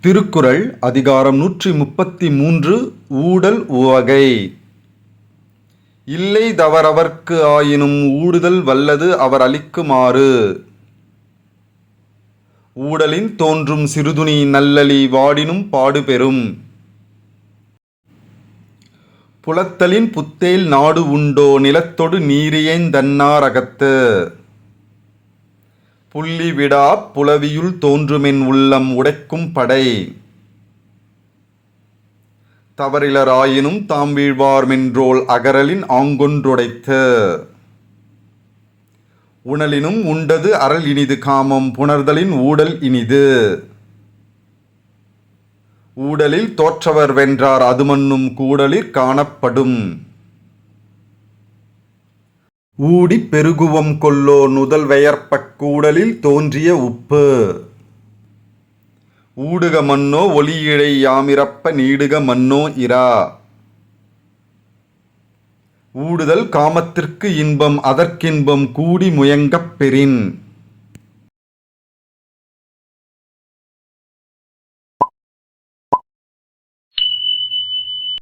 திருக்குறள் அதிகாரம் நூற்றி முப்பத்தி மூன்று ஊடல் உவகை. இல்லை தவறவர்க்கு ஆயினும் ஊடுதல் வல்லது அவர் அளிக்குமாறு. ஊடலின் தோன்றும் சிறுதுணி நல்லலி வாடினும் பாடுபெறும். புலத்தலின் புத்தேல் நாடு உண்டோ நிலத்தொடு நீரியேந் தன்னாரகத்து புள்ளி விடா புலவியுள் தோன்றுமென் உள்ளம் உடைக்கும் படை. தவறிலராயினும் தாம் வீழ்வார் மென்றோல் அகறலின் ஆங்கொன்றுடைத்து. உணலினும் உண்டது அறல் இனிது காமம் புணர்தலின் ஊடல் இனிது. ஊடலில் தோற்றவர் வென்றார் அதுமன்னும் கூடலிற் காணப்படும். ஊடிப் பெருகுவம் கொல்லோ நுதல் வெயர்ப்பக் கூடலில் தோன்றிய உப்பு. ஊடுக மன்னோ ஒளியிழை யாமிரப்ப நீடுக மன்னோ இரா. ஊடுதல் காமத்திற்கு இன்பம் அதற்கின்பம் கூடி முயங்கப் பெறின்.